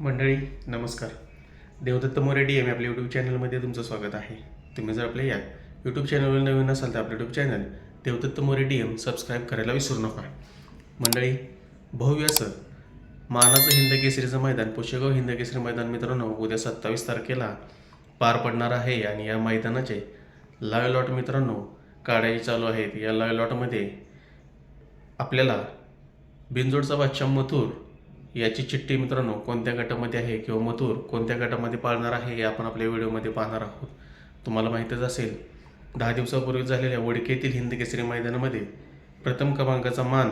मंडळी नमस्कार. Devdatt More D M आपल्या यूट्यूब चॅनलमध्ये तुमचं स्वागत आहे. तुम्ही जर आपल्या या यूट्यूब चॅनलवर नवीन असाल तर आपलं YouTube channel Devdatta More D M subscribe करायला विसरू नका. मंडळी भव्य असं मानाचं हिंद केसरीचं मैदान पुष्यगाव हिंद केसरी मैदान मित्रांनो उद्या सत्तावीस तारखेला पार पडणार आहे आणि या मैदानाचे लाईव्ह लॉट मित्रांनो काढायचे चालू आहेत. या लाईव्ह लॉटमध्ये आपल्याला बिनजोडचा बादशाह मथुर याची चिठ्ठी मित्रांनो कोणत्या गटामध्ये आहे किंवा मथुर कोणत्या गटामध्ये पाळणार आहे हे आपण आपल्या व्हिडिओमध्ये पाहणार आहोत. तुम्हाला माहीतच असेल दहा दिवसापूर्वी झालेल्या वडकेतील हिंद केसरी मैदानामध्ये प्रथम क्रमांकाचा मान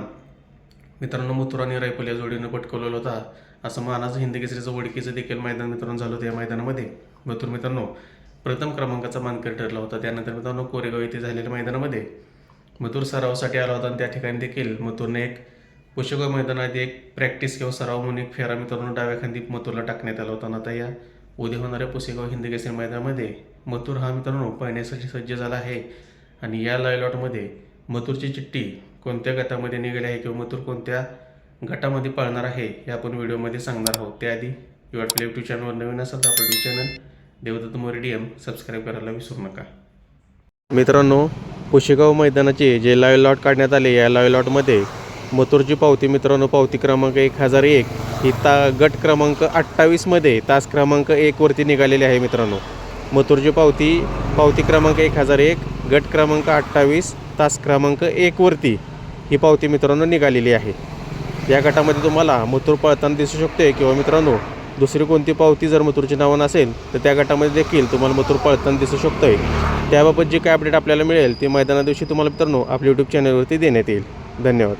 मित्रांनो मथुर आणि रायफल या जोडीनं पटकवलेला होता. असं मानाचं हिंद केसरीचं वडकीचं देखील मैदान मित्रांनो झालं होतं या मैदानामध्ये. मथुर मित्रांनो प्रथम क्रमांकाचा मानकरी ठरला होता? त्यानंतर मित्रांनो कोरेगाव येथे झालेल्या मैदानामध्ये मथुर सरावासाठी आला होता आणि त्या ठिकाणी देखील मथुरने एक पोशेगाव मैदानात एक प्रॅक्टिस किंवा सराव म्हणून एक फेरा मित्रांनो डाव्या खांदी मथुरला टाकण्यात आला होता आता या उद्या होणाऱ्या पुसेगाव हिंदी केसरी मैदानामध्ये मथुर हा मित्रांनो पाहण्यासाठी सज्ज झाला आहे. आणि या लायलॉटमध्ये मथुरची चिठ्ठी कोणत्या गटामध्ये निघाली आहे किंवा मथुर कोणत्या गटामध्ये पाळणार आहे हे आपण व्हिडिओमध्ये सांगणार आहोत. त्याआधी किंवा आपल्या यूट्यूब चॅनलवर नवीन असाल तर आपलं YouTube channel Devdatta More D M subscribe करायला विसरू नका. मित्रांनो पुशेगाव मैदानाचे जे लाईव्ह लॉट काढण्यात आले या लाईव्ह लॉटमध्ये मथुरची पावती मित्रांनो पावती क्रमांक एक हजार एक. ही ता गट क्रमांक अठ्ठावीसमध्ये तास क्रमांक एकवरती निघालेली आहे मित्रांनो. मथुरची पावती पावती क्रमांक एक हजार एक गट क्रमांक अठ्ठावीस तास क्रमांक एकवरती ही पावती मित्रांनो निघालेली आहे. या गटामध्ये तुम्हाला मथुर पळताना दिसू शकते किंवा मित्रांनो दुसरी कोणती पावती जर मथुरची नावं नसेल तर त्या गटामध्ये देखील तुम्हाला मथुर पळताना दिसू शकतोय. त्याबाबत जे काय अपडेट आपल्याला मिळेल ते मैदाना दिवशी तुम्हाला मित्रांनो आपल्या यूट्यूब चॅनलवरती देण्यात येईल. धन्यवाद.